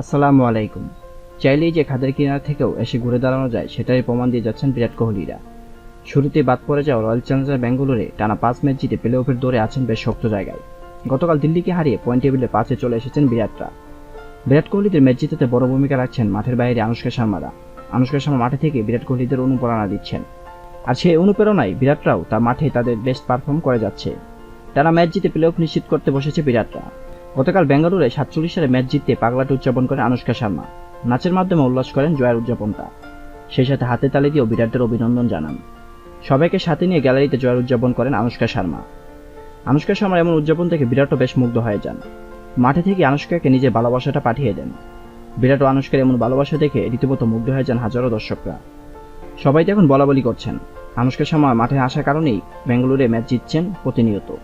আসসালামু আলাইকুম। চাইলেই যে খাদের কিনারা থেকেও এসে ঘুরে দাঁড়ানো যায় সেটাই প্রমাণ দিয়ে যাচ্ছেন বিরাট কোহলিরা। শুরুতে বাদ পড়ে যাওয়া রয়্যাল চ্যালেঞ্জার ব্যাঙ্গালোরে টানা পাঁচ ম্যাচ জিতে প্লে অফের দৌড়ে আছেন বেশ শক্ত জায়গায়। গতকাল দিল্লিকে হারিয়ে পয়েন্ট টেবিলে পাঁচে চলে এসেছেন বিরাটরা। বিরাট কোহলিদের ম্যাচ জিতাতে বড় ভূমিকা রাখছেন মাঠের বাইরে আনুষ্কা শর্মারা। আনুষ্কা শর্মা মাঠে থেকে বিরাট কোহলিদের অনুপ্রেরণা দিচ্ছেন। আর সেই অনুপ্রেরণায় বিরাটরাও তার মাঠে তাদের বেস্ট পারফর্ম করে যাচ্ছে। তারা ম্যাচ জিতে প্লে অফ নিশ্চিত করতে বসেছে বিরাটরা। গতকাল বেঙ্গালুরে সাতচল্লিশ সালে ম্যাচ জিততে পাগলাট উদযাপন করেন আনুষ্কা শর্মা। নাচের মাধ্যমে উল্লাস করেন জয়ের উদযাপনটা। সেই সাথে হাতে তালি দিয়েও বিরাটদের অভিনন্দন জানান। সবাইকে সাথে নিয়ে গ্যালারিতে জয়ের উদযাপন করেন আনুষ্কা শর্মা। আনুষ্কা শর্মার এমন উদযাপন থেকে বিরাটও বেশ মুগ্ধ হয়ে যান। মাঠে থেকে আনুষ্কাকে নিজের ভালোবাসাটা পাঠিয়ে দেন। বিরাট ও আনুষ্কার এমন ভালোবাসা দেখে রীতিমতো মুগ্ধ হয়ে যান হাজারো দর্শকরা। সবাই তো এখন বলা বলি করছেন। আনুষ্কা শর্মা মাঠে আসার কারণেই বেঙ্গালুরে ম্যাচ জিতছেন প্রতিনিয়ত।